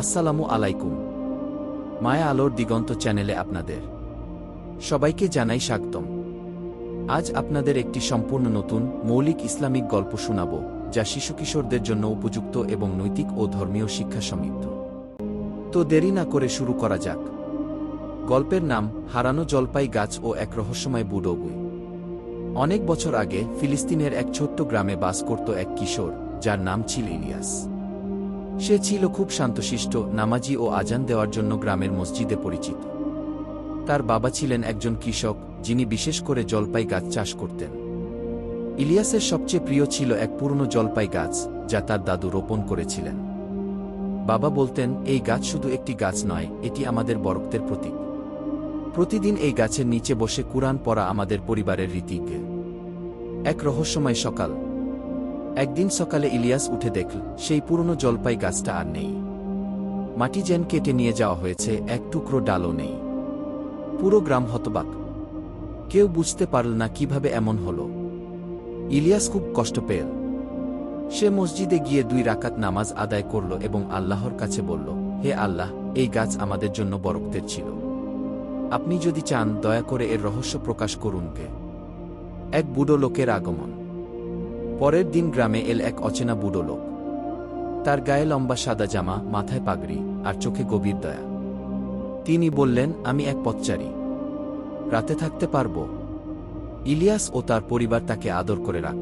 আসসালামু আলাইকুম। মায়া আলোর দিগন্ত চ্যানেলে আপনাদের সবাইকে জানাই স্বাগতম। আজ আপনাদের একটি সম্পূর্ণ নতুন, মৌলিক ইসলামিক গল্প শোনাব, যা শিশু কিশোরদের জন্য উপযুক্ত এবং নৈতিক ও ধর্মীয় শিক্ষা সমৃদ্ধ। তো দেরি না করে শুরু করা যাক। গল্পের নাম, হারানো জলপাই গাছ ও এক রহস্যময় বুড়ো বই। অনেক বছর আগে ফিলিস্তিনের এক ছোট্ট গ্রামে বাস করত এক কিশোর, যার নাম ছিল ইলিয়াস। সে ছিল খুব শান্তশিষ্ট, নামাজি ও আজান দেওয়ার জন্য গ্রামের মসজিদে পরিচিত। তার বাবা ছিলেন একজন কৃষক, যিনি বিশেষ করে জলপাই গাছ চাষ করতেন। ইলিয়াসের সবচেয়ে প্রিয় ছিল এক পুরনো জলপাই গাছ, যা তার দাদু রোপণ করেছিলেন। বাবা বলতেন, এই গাছ শুধু একটি গাছ নয়, এটি আমাদের বরক্তের প্রতীক। প্রতিদিন এই গাছের নিচে বসে কুরআন পড়া আমাদের পরিবারের রীতিকে এক রহস্যময় সকাল একদিন সকালে ইলিয়াস উঠে দেখল, সেই পুরনো জলপাই গাছটা আর নেই। মাটি যেন কেটে নিয়ে যাওয়া হয়েছে, এক টুকরো ডালও নেই। পুরো গ্রাম হতবাক। কেউ বুঝতে পারল না কীভাবে এমন হল। ইলিয়াস খুব কষ্ট পেল। সে মসজিদে গিয়ে দুই রাকাত নামাজ আদায় করল এবং আল্লাহর কাছে বলল, হে আল্লাহ, এই গাছ আমাদের জন্য বরক্তের ছিল। আপনি যদি চান, দয়া করে এর রহস্য প্রকাশ করুন কে এক বুড়ো লোকের আগমন। পরের দিন গ্রামে এল এক অচেনা বুড়ো লোক। তার গায়ে লম্বা সাদা জামা, মাথায় পাগড়ি আর চোখে গভীর দয়া। তিনি বললেন, আমি এক পথচারী। রাতে থাকতে পারব। ইলিয়াস ও তার পরিবার তাকে আদর করে রাখ।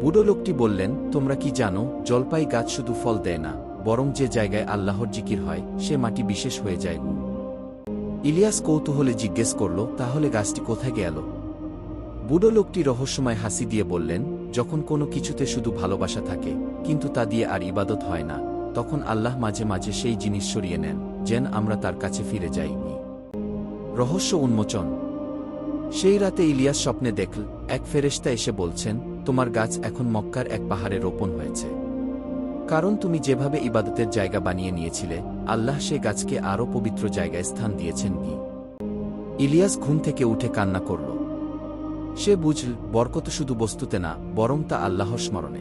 বুড়ো লোকটি বললেন, তোমরা কি জানো, জলপাই গাছ শুধু ফল দেয় না, বরং যে জায়গায় আল্লাহর জিকির হয়, সে মাটি বিশেষ হয়ে যায় ইলিয়াস কৌতূহলে জিজ্ঞেস করল, তাহলে গাছটি কোথায় গেল? বুড়ো লোকটি রহস্যময় হাসি দিয়ে বললেন, যখন কোনো কিছুতে শুধু ভালোবাসা থাকে, কিন্তু তা দিয়ে আর ইবাদত হয় না, তখন আল্লাহ মাঝে মাঝে সেই জিনিস সরিয়ে নেন, যেন আমরা তার কাছে ফিরে যাই রহস্য উন্মোচন। সেই রাতে ইলিয়াস স্বপ্নে দেখল, এক ফেরেশতা এসে বলছেন, তোমার গাছ এখন মক্কার এক পাহাড়ে রোপণ হয়েছে। কারণ তুমি যেভাবে ইবাদতের জায়গা বানিয়ে নিয়েছিলে, আল্লাহ সে গাছকে আরও পবিত্র জায়গায় স্থান দিয়েছেন কি? ইলিয়াস ঘুম থেকে উঠে কান্না করল। সে বুঝল, বরকত শুধু বস্তুতে না, বরং তা আল্লাহর স্মরণে।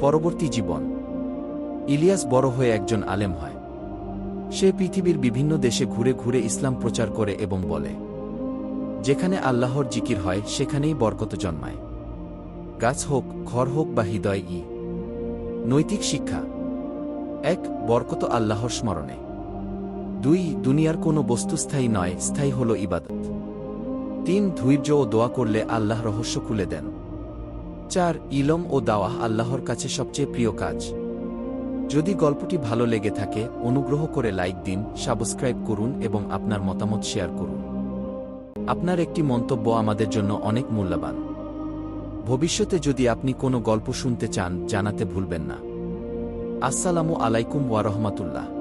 পরবর্তী জীবন। ইলিয়াস বড় হয়ে একজন আলেম হয়। সে পৃথিবীর বিভিন্ন দেশে ঘুরে ঘুরে ইসলাম প্রচার করে এবং বলে, যেখানে আল্লাহর জিকির হয়, সেখানেই বরকত জন্মায়। গাছ হোক, ঘর হোক বা হৃদয় ই। নৈতিক শিক্ষা। এক, বরকত আল্লাহর স্মরণে। দুই, দুনিয়ার কোনো বস্তু স্থায়ী নয়, স্থায়ী হল ইবাদত। তিন ধৈর্য ও দোয়া করলে আল্লাহ রহস্য খুলে দেন। চার, ইলম ও দাওয়া আল্লাহর কাছে সবচেয়ে প্রিয় কাজ। যদি গল্পটি ভালো লেগে থাকে, অনুগ্রহ করে লাইক দিন, সাবস্ক্রাইব করুন এবং আপনার মতামত শেয়ার করুন। আপনার একটি মন্তব্য আমাদের জন্য অনেক মূল্যবান। ভবিষ্যতে যদি আপনি কোনো গল্প শুনতে চান, জানাতে ভুলবেন না। আসসালামু আলাইকুম ওয়ারহমাতুল্লাহ